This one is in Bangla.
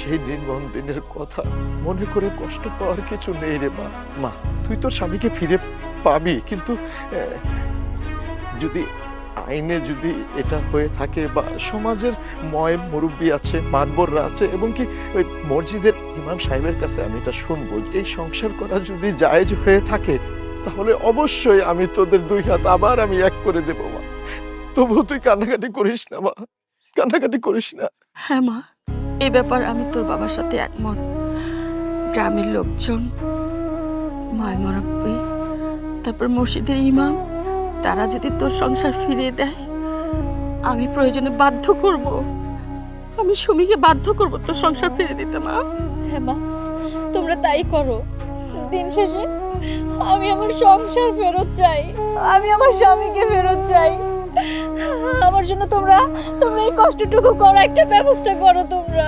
সেই নির্মম দিনের কথা মনে করে কষ্ট পাওয়ার কিছু নেই রে মা। মা, তুই তোর স্বামীকে ফিরে পাবি, কিন্তু যদি আইনে যদি এটা হয়ে থাকে বা সমাজের ময় মুরব্বী আছে, মাতবররা আছে, এবং কি ওই মসজিদের ইমাম সাহেবের কাছে আমি এটা শুনব, এই সংসার করা যদি জায়েজ হয়ে থাকে, তাহলে অবশ্যই আমি তোদের দুই হাত আবার আমি এক করে দেবো, মা। তবুও তুই কান্নাকাটি করিস না, মা। কান্নাকাটি করিস না। হ্যাঁ মা। এ ব্যাপার আমি তোর বাবার সাথে একমত। গ্রামের লোকজন মায় মরব্বী তারপর মসজিদের ইমাম, তারা যদি তোর সংসার ফিরিয়ে দেয়, আমি প্রয়োজনে বাধ্য করব। আমি সুমিকে বাধ্য করব তোর সংসার ফিরে দিতে, মা। হ্যাঁ মা, তোমরা তাই করো। দিন শেষে আমি আমার সংসার ফেরত চাই। আমি আমার স্বামীকে ফেরত চাই। আমার জন্য তোমরা তোমরা এই কষ্টটুকু করো একটা ব্যবস্থা করো তোমরা।